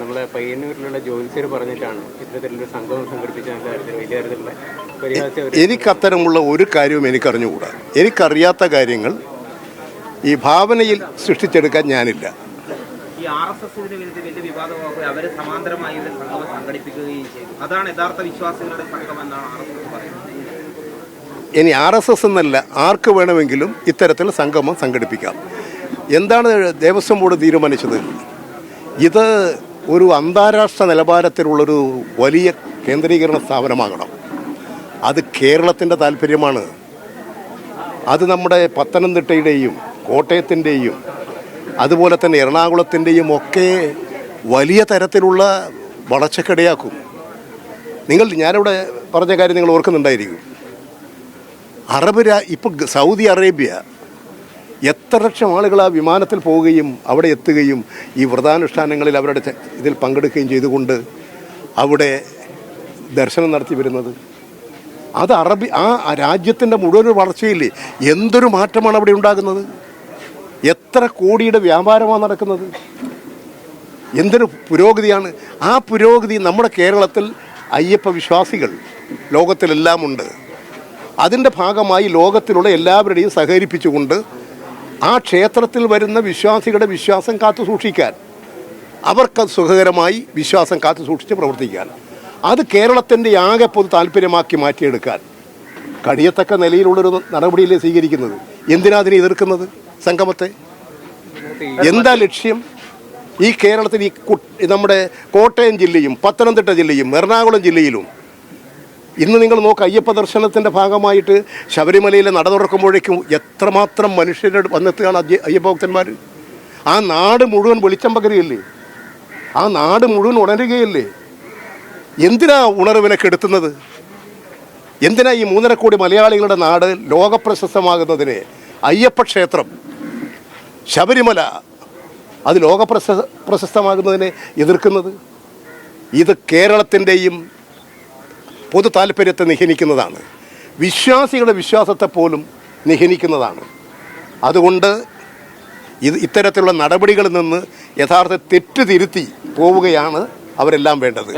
നമ്മളെ പയ്യന്നൂരിലുള്ള ജ്യോത്സ്യർ പറഞ്ഞിട്ടാണ് ഇത്തരത്തിലൊരു സംഘം സംഘടിപ്പിച്ച തരത്തിൽ വലിയ തരത്തിലുള്ള പരിഹാസ ഒരു എനിക്കത്തരമുള്ള ഒരു കാര്യവും എനിക്കറിഞ്ഞുകൂടാ? എനിക്കറിയാത്ത കാര്യങ്ങൾ ഈ ഭാവനയിൽ സൃഷ്ടിച്ചെടുക്കാൻ ഞാനില്ല. ഈ ആർ എസ് എസിന് വിരുദ്ധ വലിയ വിവാദമാകുകയും അവർ സമാന്തരമായി ഒരു സംഗമം സംഘടിപ്പിക്കുകയും ചെയ്തു. അതാണ് യഥാർത്ഥ വിശ്വാസികളുടെ സംഘം എന്നാണ് ആർ എസ് എസ് പറയുന്നത്. ഇനി ആർ എസ് എസ് എന്നല്ല ആർക്ക് വേണമെങ്കിലും ഇത്തരത്തിൽ സംഗമം സംഘടിപ്പിക്കാം. എന്താണ് ദേവസ്വം ബോർഡ് തീരുമാനിച്ചത്? ഇത് ഒരു അന്താരാഷ്ട്ര നിലവാരത്തിലുള്ളൊരു വലിയ കേന്ദ്രീകരണ സ്ഥാപനമാകണം. അത് കേരളത്തിന്റെ താല്പര്യമാണ്. അത് നമ്മുടെ പത്തനംതിട്ടയുടെയും കോട്ടയത്തിന്റെയും അതുപോലെ തന്നെ എറണാകുളത്തിന്റെയും ഒക്കെ വലിയ തരത്തിലുള്ള വളർച്ചക്കിടയാക്കും. നിങ്ങൾ ഞാനിവിടെ പറഞ്ഞ കാര്യം നിങ്ങൾ ഓർക്കുന്നുണ്ടായിരിക്കും. അറബ് രാ ഇപ്പം സൗദി അറേബ്യ എത്ര ലക്ഷം ആളുകൾ ആ വിമാനത്തിൽ പോവുകയും അവിടെ എത്തുകയും ഈ വ്രതാനുഷ്ഠാനങ്ങളിൽ അവരുടെ ഇതിൽ പങ്കെടുക്കുകയും ചെയ്തുകൊണ്ട് അവിടെ ദർശനം നടത്തി വരുന്നത്. അത് അറബി ആ രാജ്യത്തിന്റെ മുഴുവൻ വളർച്ചയില്ലേ? എന്തൊരു മാറ്റമാണ് അവിടെ ഉണ്ടാകുന്നത്? എത്ര കോടിയുടെ വ്യാപാരമാണ് നടക്കുന്നത്? എന്തൊരു പുരോഗതിയാണ്? ആ പുരോഗതി നമ്മുടെ കേരളത്തിൽ അയ്യപ്പ വിശ്വാസികൾ ലോകത്തിലെല്ലാമുണ്ട്. അതിന്റെ ഭാഗമായി ലോകത്തിലുള്ള എല്ലാവരുടെയും സഹകരിപ്പിച്ചുകൊണ്ട് ആ ക്ഷേത്രത്തിൽ വരുന്ന വിശ്വാസികളുടെ വിശ്വാസം കാത്തു സൂക്ഷിക്കാൻ. അവർക്ക് സുഖകരമായി വിശ്വാസം കാത്തു സൂക്ഷിച്ച് പ്രവർത്തിക്കാൻ. അത് കേരളത്തിന്റെ ആകെ പൊതു താല്പര്യമാക്കി മാറ്റിയെടുക്കാൻ. കഴിയത്തക്ക നിലയിലുള്ളൊരു നടപടിയിലേ സ്വീകരിക്കുന്നത്? എന്തിനാ അതിനെ എതിർക്കുന്നത് സംഗമത്തെ? എന്താ ലക്ഷ്യം? ഈ കേരളത്തിൽ ഈ നമ്മുടെ കോട്ടയം ജില്ലയും പത്തനംതിട്ട ജില്ലയും എറണാകുളം ജില്ലയിലും ഇന്ന് നിങ്ങൾ നോക്ക് അയ്യപ്പ ദർശനത്തിന്റെ ഭാഗമായിട്ട് ശബരിമലയിൽ നട തുറക്കുമ്പോഴേക്കും എത്രമാത്രം മനുഷ്യരുടെ വന്നെത്തുകയാണ് അയ്യ- അയ്യപ്പ ഭക്തന്മാർ ആ നാട് മുഴുവൻ വെളിച്ചം ആ നാട് മുഴുവൻ ഉണരുകയല്ലേ? എന്തിനാ ഉണർവിനെ കെടുത്തുന്നത് എന്തിനാ ഈ മൂന്നര കോടി മലയാളികളുടെ നാട് ലോകപ്രശസ്തമാകുന്നതിന് അയ്യപ്പ ക്ഷേത്രം ശബരിമല അത് ലോകപ്രശ പ്രശസ്തമാകുന്നതിനെ എതിർക്കുന്നത്? ഇത് കേരളത്തിന്റെയും പൊതു താല്പര്യത്തെ നിഹനിക്കുന്നതാണ്. വിശ്വാസികളുടെ വിശ്വാസത്തെ പോലും നിഹനിക്കുന്നതാണ്. അതുകൊണ്ട് ഇത് ഇത്തരത്തിലുള്ള നടപടികളിൽ നിന്ന് യഥാർത്ഥ തെറ്റ് തിരുത്തി പോവുകയാണ് അവരെല്ലാം വേണ്ടത്.